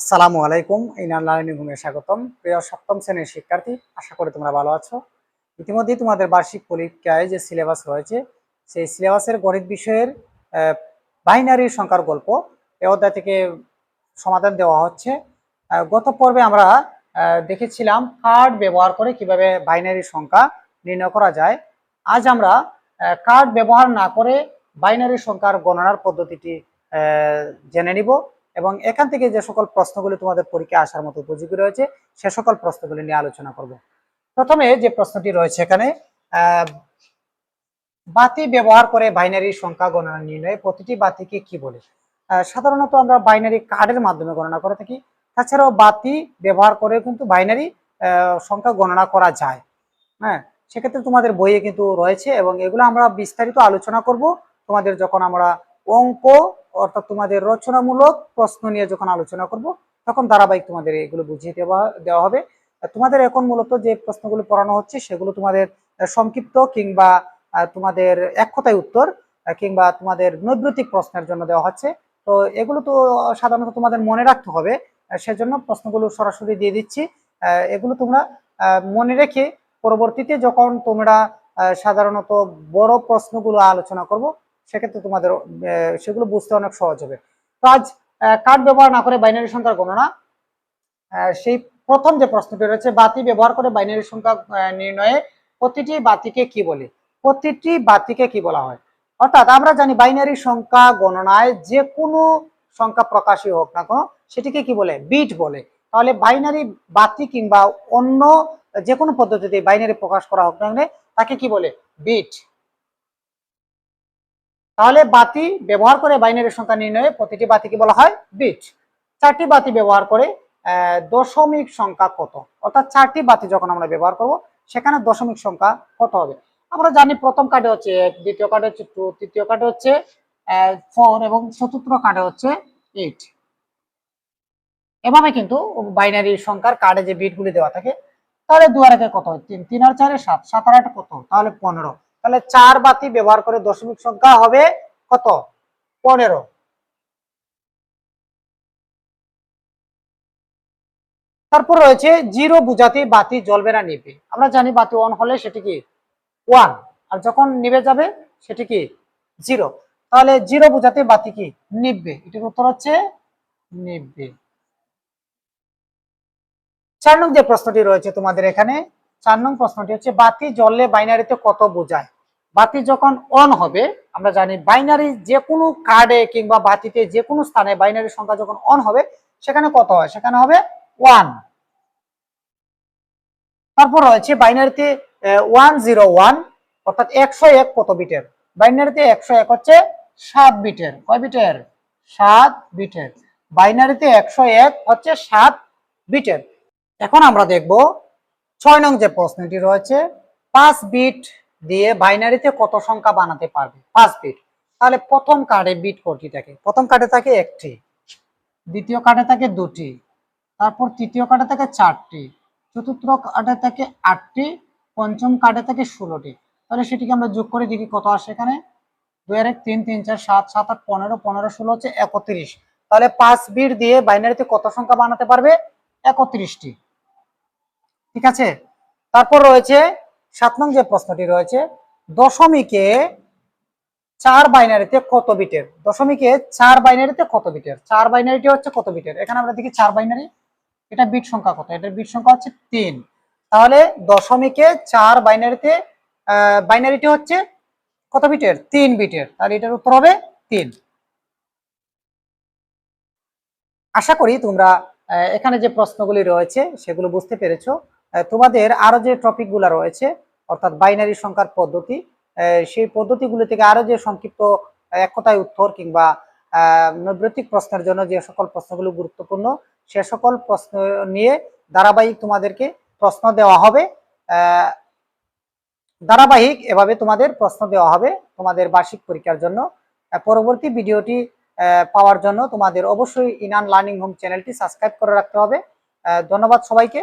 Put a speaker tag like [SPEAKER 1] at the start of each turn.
[SPEAKER 1] আসসালামু আলাইকুম ইনান লার্নিং হোমে স্বাগতম। প্রিয় সপ্তম শ্রেণির শিক্ষার্থী, আশা করি তোমরা ভালো আছো। ইতিমধ্যেই তোমাদের বার্ষিক পরীক্ষায় যে সিলেবাস রয়েছে, সেই সিলেবাসের গণিত বিষয়ের বাইনারি সংখ্যার গল্প এ অধ্যায় থেকে সমাধান দেওয়া হচ্ছে। গত পর্বে আমরা দেখেছিলাম কার্ড ব্যবহার করে কীভাবে বাইনারি সংখ্যা নির্ণয় করা যায়। আজ আমরা কার্ড ব্যবহার না করে বাইনারি সংখ্যার গণনার পদ্ধতিটি জেনে নিব। এবং এখান থেকে যে সকল প্রশ্নগুলি তোমাদের পরীক্ষায় আসার মতো উপযোগী রয়েছে, সে সকল প্রশ্নগুলি নিয়ে আলোচনা করব। প্রথমে যে প্রশ্নটি রয়েছে এখানে বাতি ব্যবহার করে বাইনারি সংখ্যা গণনা নির্ণয়ে প্রতিটি বাতিকে কি বলে? সাধারণত আমরা বাইনারি কার্ডের মাধ্যমে গণনা করে থাকি। তাছাড়াও বাতি ব্যবহার করে কিন্তু বাইনারি সংখ্যা গণনা করা যায়। হ্যাঁ সেক্ষেত্রে তোমাদের বইয়ে কিন্তু রয়েছে এবং এগুলো আমরা বিস্তারিত আলোচনা করব। তোমাদের যখন আমরা অঙ্ক অর্থাৎ তোমাদের রচনামূলক প্রশ্ন নিয়ে যখন আলোচনা করব, তখন ধারাবাহিক তোমাদের এগুলো বুঝিয়ে দেওয়া দেওয়া হবে। তোমাদের এখন মূলত যে প্রশ্নগুলো পড়ানো হচ্ছে, সেগুলো তোমাদের সংক্ষিপ্ত কিংবা তোমাদের এক কথায় উত্তর কিংবা তোমাদের নৈবৃত্তিক প্রশ্নের জন্য দেওয়া হচ্ছে। তো এগুলো তো সাধারণত তোমাদের মনে রাখতে হবে। সেজন্য প্রশ্নগুলো সরাসরি দিয়ে দিচ্ছি। এগুলো তোমরা মনে রেখে পরবর্তীতে যখন তোমরা সাধারণত বড় প্রশ্নগুলো আলোচনা করব সেক্ষেত্রে তোমাদের সেগুলো বুঝতে অনেক সহজ হবে। তো আজ কার্ড ব্যবহার না করে বাইনারি সংখ্যার গণনা সেই প্রথম যে প্রশ্নটি রয়েছে, বাতি ব্যবহার করে বাইনারি সংখ্যা নির্ণয়ে প্রতিটি বাতিকে কি বলে? প্রতিটি বাতিকে কি বলা হয়? অর্থাৎ আমরা জানি বাইনারি সংখ্যা গণনায় যে কোনো সংখ্যা প্রকাশই হোক না কোনো, সেটিকে কি বলে? বিট বলে। তাহলে বাইনারি বাতি কিংবা অন্য যে কোনো পদ্ধতিতে বাইনারি প্রকাশ করা হোক না তাকে কি বলে? বিট। তাহলে বাতি ব্যবহার করে বাইনারি সংখ্যা নির্ণয়ে প্রতিটি বাতিকে বলা হয় বিট। চারটি বাতি ব্যবহার করে দশমিক সংখ্যা কত? অর্থাৎ চারটি বাতি যখন আমরা ব্যবহার করব, সেখানে দশমিক সংখ্যা কত হবে? আমরা জানি প্রথম কার্ডে হচ্ছে এক, দ্বিতীয় কার্ডে হচ্ছে টু, তৃতীয় কার্ডে হচ্ছে ফোর এবং চতুর্থ কার্ডে হচ্ছে এইট। এভাবে কিন্তু বাইনারি সংখ্যার কার্ডে যে বিটগুলি দেওয়া থাকে, তাহলে দু আর কত হয়? তিন তিন আর চারে সাত সাত আর আট কত? তাহলে পনেরো। তাহলে চার বাতি ব্যবহার করে দশমিক সংখ্যা হবে কত? পনেরো। তারপর রয়েছে জিরো বুঝাতে বাতি জ্বলবে না নিবে। আমরা জানি বাতি অন হলে সেটি কি? ওয়ান আর যখন নিবে যাবে, সেটি কি? জিরো। তাহলে জিরো বুঝাতে বাতি কি? নিববে এটির উত্তর হচ্ছে নিববে চার নং যে প্রশ্নটি রয়েছে তোমাদের এখানে চার নং প্রশ্নটি হচ্ছে, বাতি জ্বললে বাইনারিতে কত বোঝায়? বাতি যখন অন হবে, আমরা জানি বাইনারি যে কোনো কার্ডে কিংবা বাতিতে যে কোনো স্থানে বাইনারি সংখ্যা যখন অন হবে, সেখানে কত হয়? সেখানে হবে ওয়ান তারপর রয়েছে বাইনারিতে ওয়ান জিরো ওয়ান অর্থাৎ একশো এক কত বিটের বাইনারিতে একশো এক হচ্ছে সাত বিটের। কয় বিটের? সাত বিটের। বাইনারিতে একশো এক হচ্ছে সাত বিটের। এখন আমরা দেখব ছয় নং যে প্রশ্নটি রয়েছে, পাঁচ বিট দিয়ে বাইনারিতে কত সংখ্যা বানাতে পারবে? পাঁচ বিট। তাহলে প্রথম কার্ডে বিট কটি থাকে। প্রথম কার্ডে থাকে একটি, দ্বিতীয় কার্ডে থাকে দুটি, তারপর তৃতীয় কার্ডে থাকে চারটি, চতুর্থ কার্ডে থাকে আটটি, পঞ্চম কার্ডে থাকে ষোলোটি। তাহলে সেটিকে আমরা যোগ করে দেখি কত আসে এখানে। দুই এক, তিন তিন, চার, সাত সাত, আট, পনেরো পনেরো, ষোলো হচ্ছে একত্রিশ। তাহলে পাঁচ বিট দিয়ে বাইনারিতে কত সংখ্যা বানাতে পারবে? একত্রিশটি। ঠিক আছে? তারপর রয়েছে সাত নং যে প্রশ্নটি রয়েছে, দশমিকে চার বাইনারিতে কত বিটের? দশমিকে চার বাইনারিতে কত বিটের? চার বাইনারিটি হচ্ছে কত বিটের? এখানে আমরা দেখি চার বাইনারি। এটা বিট সংখ্যা কত? এটার বিট সংখ্যা হচ্ছে তিন। তাহলে দশমিকে চার বাইনারিতে বাইনারিটি হচ্ছে কত বিটের? তিন বিটের। তাহলে এটার উত্তর হবে তিন। আশা করি তোমরা এখানে যে প্রশ্নগুলি রয়েছে সেগুলো বুঝতে পেরেছ। তোমাদের আরও যে টপিকগুলো রয়েছে অর্থাৎ বাইনারি সংখ্যার পদ্ধতি সেই পদ্ধতিগুলো থেকে আরও যে সংক্ষিপ্ত আহ, এক কথায় উত্তর কিংবা নৈবৃত্তিক প্রশ্নের জন্য যে সকল প্রশ্নগুলো গুরুত্বপূর্ণ সে সকল প্রশ্ন নিয়ে ধারাবাহিক তোমাদেরকে প্রশ্ন দেওয়া হবে। ধারাবাহিক এভাবে তোমাদের প্রশ্ন দেওয়া হবে তোমাদের বার্ষিক পরীক্ষার জন্য। পরবর্তী ভিডিওটি পাওয়ার জন্য তোমাদের অবশ্যই ইনান লার্নিং হোম চ্যানেলটি সাবস্ক্রাইব করে রাখতে হবে। ধন্যবাদ সবাইকে।